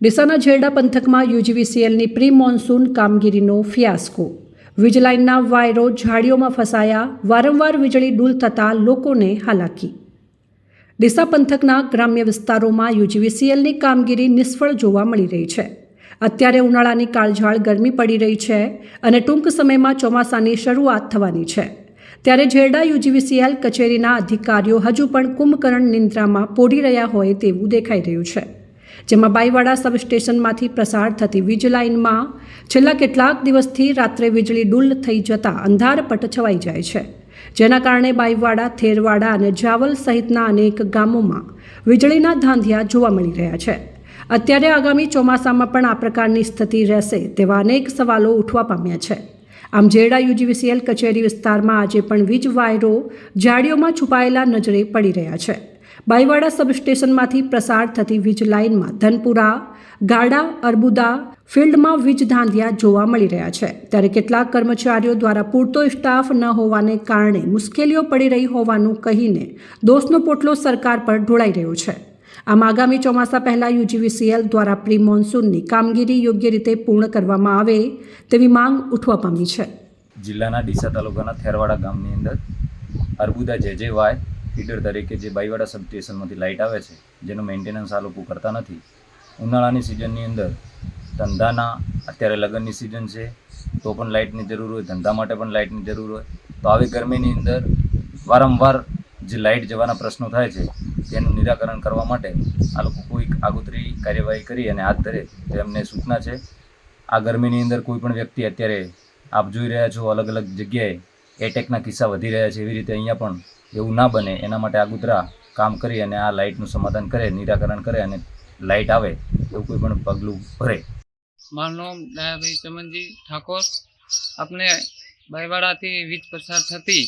ડીસાના ઝેરડા પંથકમાં યુજીવીસીએલની પ્રી મોન્સૂન કામગીરીનો ફિયાસ્કો. વીજ લાઇનના વાયરો ઝાડીઓમાં ફસાયા, વારંવાર વીજળી ડૂલ થતાં લોકોને હાલાકી. ડીસા પંથકના ગ્રામ્ય વિસ્તારોમાં યુજીવીસીએલની કામગીરી નિષ્ફળ જોવા મળી રહી છે. અત્યારે ઉનાળાની કાળઝાળ ગરમી પડી રહી છે અને ટૂંક સમયમાં ચોમાસાની શરૂઆત થવાની છે. ત્યારે ઝેરડા યુજીવીસીએલ કચેરીના અધિકારીઓ હજુ પણ કુંભકર્ણ નિંદ્રામાં પોડી રહ્યા હોય તેવું દેખાઈ રહ્યું છે. જેમાં બાઈવાડા સબસ્ટેશનમાંથી પ્રસાર થતી વીજ લાઇનમાં છેલ્લા કેટલાક દિવસથી રાત્રે વીજળી ડુલ થઈ જતાં અંધારપટ છવાઈ જાય છે. જેના કારણે બાઈવાડા, થેરવાડા અને જાવલ સહિતના અનેક ગામોમાં વીજળીના ધાંધિયા જોવા મળી રહ્યા છે. અત્યારે આગામી ચોમાસામાં પણ આ પ્રકારની સ્થિતિ રહેશે તેવા અનેક સવાલો ઉઠવા પામ્યા છે. આમ જેડા યુજીવીસીએલ કચેરી વિસ્તારમાં આજે પણ વીજ વાયરો જાડીઓમાં છુપાયેલા નજરે પડી રહ્યા છે. બાઈવાડા સબસ્ટેશનમાંથી પ્રસાર થતી વીજ લાઇનમાં ધનપુરા, ગાડા, અર્બુદા ફિલ્ડમાં વીજ ધાંધિયા જોવા મળી રહ્યા છે. ત્યારે કેટલાક કર્મચારીઓ દ્વારા પૂરતો સ્ટાફ ન હોવાને કારણે મુશ્કેલીઓ પડી રહી હોવાનું કહીને દોષનો પોટલો સરકાર પર ઢોળાઈ રહ્યો છે. આમ આગામી ચોમાસા પહેલા યુજીવીસીએલ દ્વારા પ્રી મોન્સૂનની કામગીરી યોગ્ય રીતે પૂર્ણ કરવામાં આવે તેવી માંગ ઉઠવા પામી છે. જિલ્લાના ડીસા તાલુકાના થેરવાડા ગામની અંદર અર્બુદા જે જે વાય ફીડર તરીકે જે બાઈવાડા સબ લાઇટ આવે છે, જેનું મેન્ટેનન્સ આ લોકો કરતા નથી. ઉનાળાની સિઝનની અંદર ધંધાના, અત્યારે લગ્નની સિઝન છે, તો પણ લાઇટની જરૂર હોય, ધંધા માટે પણ લાઇટની જરૂર હોય. તો આવી ગરમીની અંદર વારંવાર જે લાઇટ જવાના પ્રશ્નો થાય છે, તેનું નિરાકરણ કરવા માટે આ લોકો કોઈ આગોતરી કાર્યવાહી કરી અને હાથ ધરે. તો એમને સૂચના છે, આ ગરમીની અંદર કોઈ પણ વ્યક્તિ અત્યારે આપ જોઈ રહ્યા છો અલગ અલગ જગ્યાએ એટેકના કિસ્સા વધી રહ્યા છે એવી રીતે અહીંયા પણ એવું ના બને. એના માટે આગોતરા કામ કરી અને આ લાઇટનું સમાધાન કરે, નિરાકરણ કરે અને લાઇટ આવે એવું કોઈ પણ પગલું ભરે. મારું નામ દયાભાઈ ચમનજી ઠાકોર. આપણે બાઈવાડાથી વીજ પસાર થતી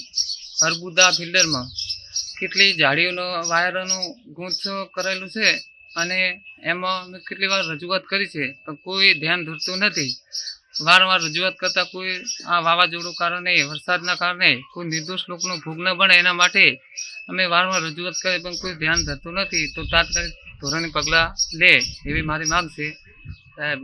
અર્બુદા ફિલ્ડરમાં કેટલી જાળીઓનો, વાયરોનું ગૂંથ કરેલું છે અને એમાં મેં કેટલી વાર રજૂઆત કરી છે, પણ કોઈ ધ્યાન ધરતું નથી. વારંવાર રજૂઆત કરતાં કોઈ આ વાવાઝોડું કારણે, વરસાદના કારણે કોઈ નિર્દોષ લોકોનો ભોગ ન બને એના માટે અમે વારંવાર રજૂઆત કરી પણ કોઈ ધ્યાન ધરતું નથી. તો તાત્કાલિક ધોરણે પગલાં લે એવી મારી માગ છે. સાહેબ